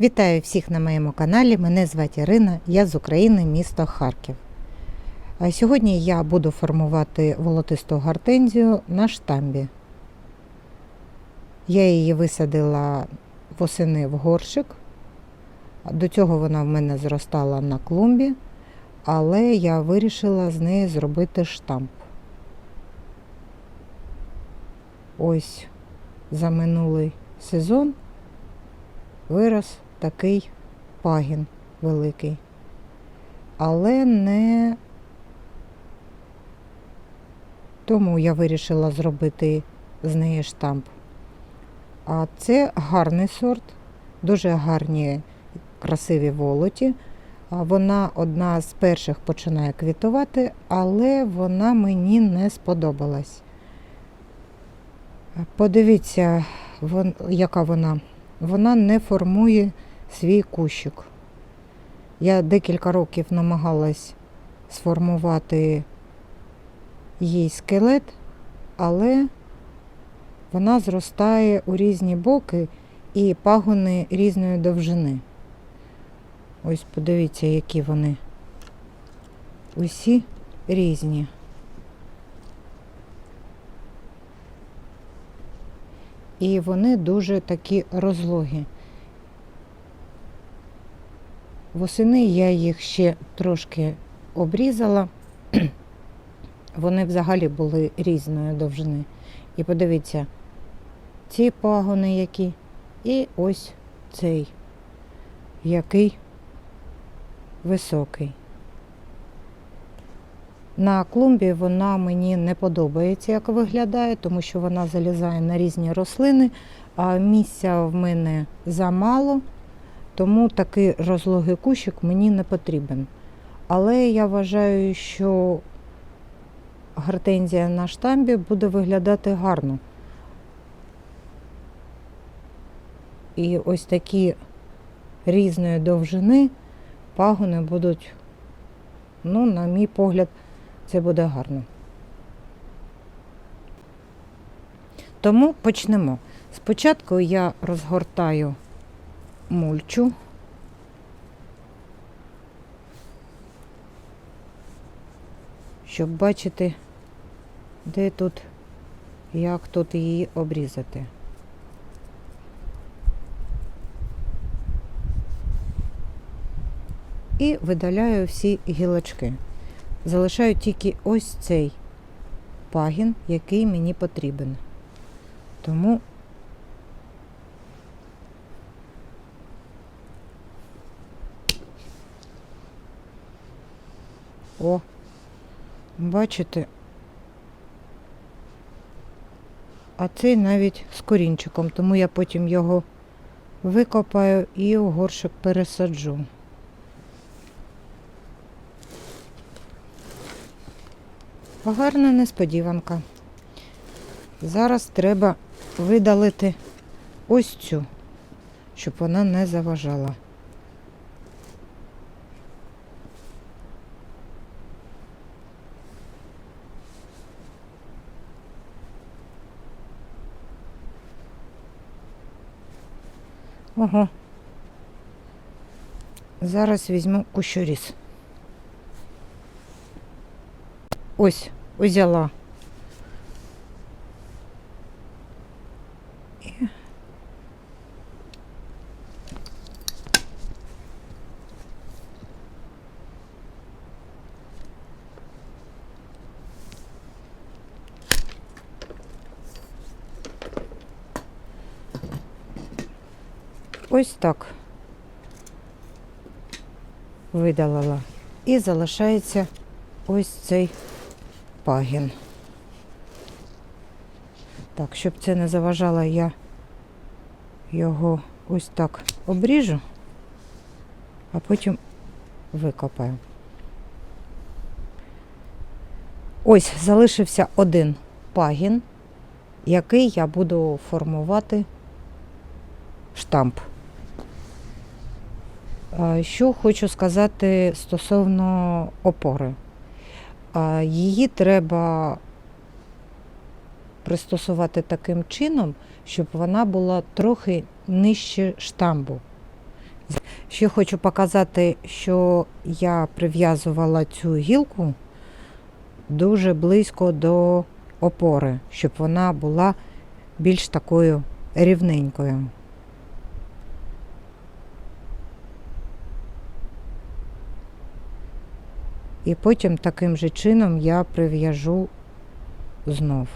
Вітаю всіх на моєму каналі. Мене звати Ірина, я з України, місто Харків. Сьогодні я буду формувати волотисту гортензію на штамбі. Я її висадила восени в горщик. До цього вона в мене зростала на клумбі, але я вирішила з неї зробити штамп. Ось за минулий сезон вирос такий пагін великий. Але не тому я вирішила зробити з неї штамп. А це гарний сорт, дуже гарні, красиві волоті. Вона одна з перших починає квітувати, але вона мені не сподобалась. Подивіться, яка вона. Вона не формує свій кущик. Я декілька років намагалась сформувати їй скелет, але вона зростає у різні боки і пагони різної довжини. Ось подивіться, які вони. Усі різні. І вони дуже такі розлогі. Восени я їх ще трошки обрізала. Вони взагалі були різної довжини. І подивіться, ці пагони які, і ось цей, який високий. На клумбі вона мені не подобається, як виглядає, тому що вона залізає на різні рослини, а місця в мене замало, тому такий розлогий кущик мені не потрібен. Але я вважаю, що гортензія на штамбі буде виглядати гарно. І ось такі різної довжини пагони будуть, ну, на мій погляд, це буде гарно. Тому почнемо. Спочатку я розгортаю мульчу. Щоб бачити, де тут, як тут її обрізати. І видаляю всі гілочки. Залишаю тільки ось цей пагін, який мені потрібен. Тому О, бачите, а цей навіть з корінчиком, тому я потім його викопаю і у горшик пересаджу. Гарна несподіванка. Зараз треба видалити ось цю, щоб вона не заважала. Ого. Зараз візьму кущоріз. Ось, узяла. Ось так видалила. І залишається ось цей пагін. Так, щоб це не заважало, я його ось так обріжу, а потім викопаю. Ось залишився один пагін, який я буду формувати штамп. Що хочу сказати стосовно опори. Її треба пристосувати таким чином, щоб вона була трохи нижче штамбу. Ще хочу показати, що я прив'язувала цю гілку дуже близько до опори, щоб вона була більш такою рівненькою. І потім таким же чином я прив'яжу знов.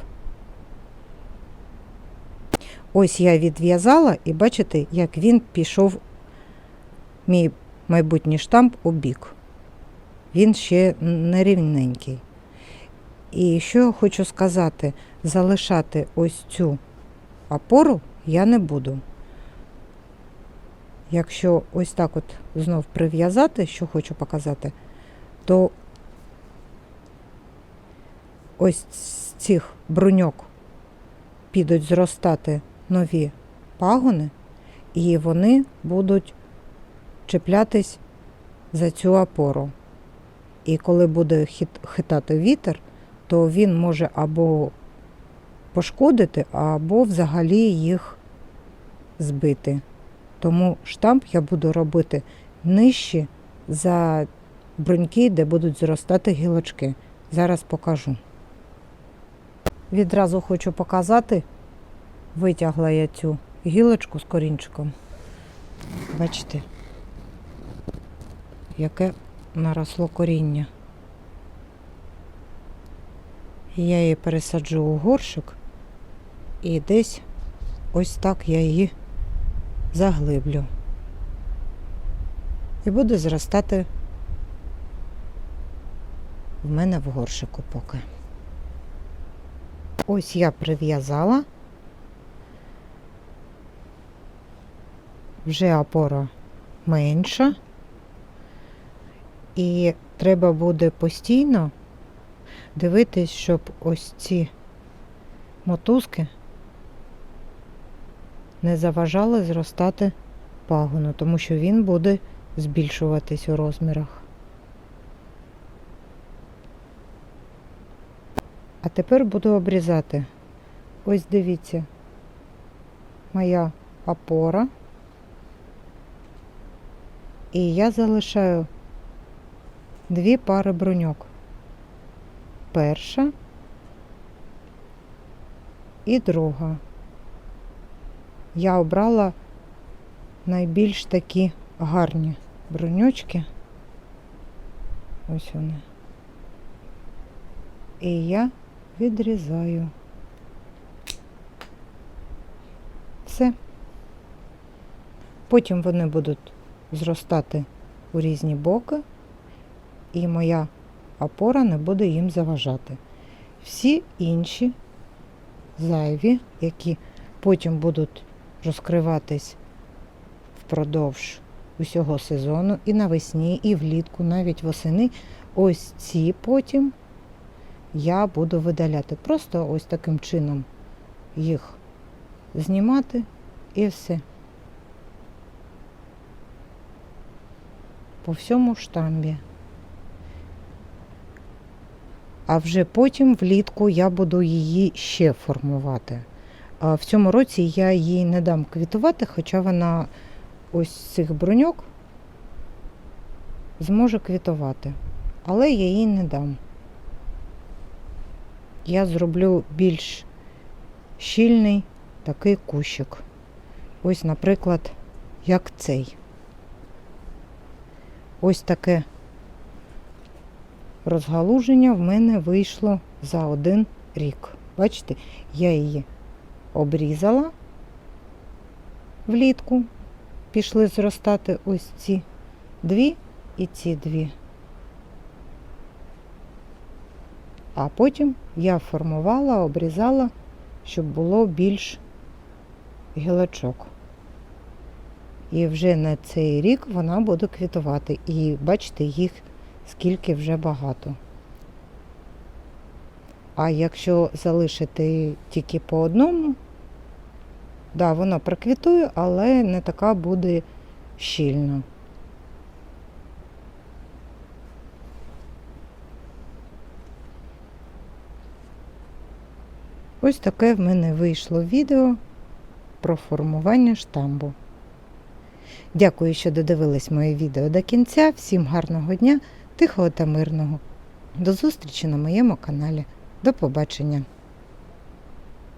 Ось я відв'язала, і бачите, як він пішов, мій майбутній штамп, у бік. Він ще не рівненький. І що я хочу сказати, залишати ось цю опору я не буду. Якщо ось так от знов прив'язати, що хочу показати, то ось з цих бруньок підуть зростати нові пагони, і вони будуть чіплятись за цю опору. І коли буде хитати вітер, то він може або пошкодити, або взагалі їх збити. Тому штамп я буду робити нижче за бруньки, де будуть зростати гілочки. Зараз покажу. Відразу хочу показати, витягла я цю гілочку з корінчиком. Бачите, яке наросло коріння. Я її пересаджу у горшик і десь ось так я її заглиблю. І буде зростати в мене в горшику поки. Ось я прив'язала. Вже опора менша. І треба буде постійно дивитись, щоб ось ці мотузки не заважали зростати пагону, тому що він буде збільшуватись у розмірах. А тепер буду обрізати. Ось дивіться, моя опора. І я залишаю дві пари бруньок. Перша і друга. Я обрала найбільш такі гарні бруньочки. Ось вони. І я відрізаю. Все. Потім вони будуть зростати у різні боки, і моя опора не буде їм заважати. Всі інші зайві, які потім будуть розкриватись впродовж усього сезону, і навесні, і влітку, навіть восени, ось ці потім я буду видаляти. Просто ось таким чином їх знімати і все. По всьому штамбі. А вже потім влітку я буду її ще формувати. В цьому році я їй не дам квітувати, хоча вона ось цих бруньок зможе квітувати. Але я їй не дам. Я зроблю більш щільний такий кущик. Ось, наприклад, як цей. Ось таке розгалуження в мене вийшло за один рік. Бачите, я її обрізала влітку, пішли зростати ось ці дві і ці дві. А потім я формувала, обрізала, щоб було більш гілочок. І вже на цей рік вона буде квітувати. І бачите, їх скільки вже багато. А якщо залишити тільки по одному, да, вона проквітує, але не така буде щільна. Ось таке в мене вийшло відео про формування штамбу. Дякую, що додивились моє відео до кінця. Всім гарного дня, тихого та мирного. До зустрічі на моєму каналі. До побачення!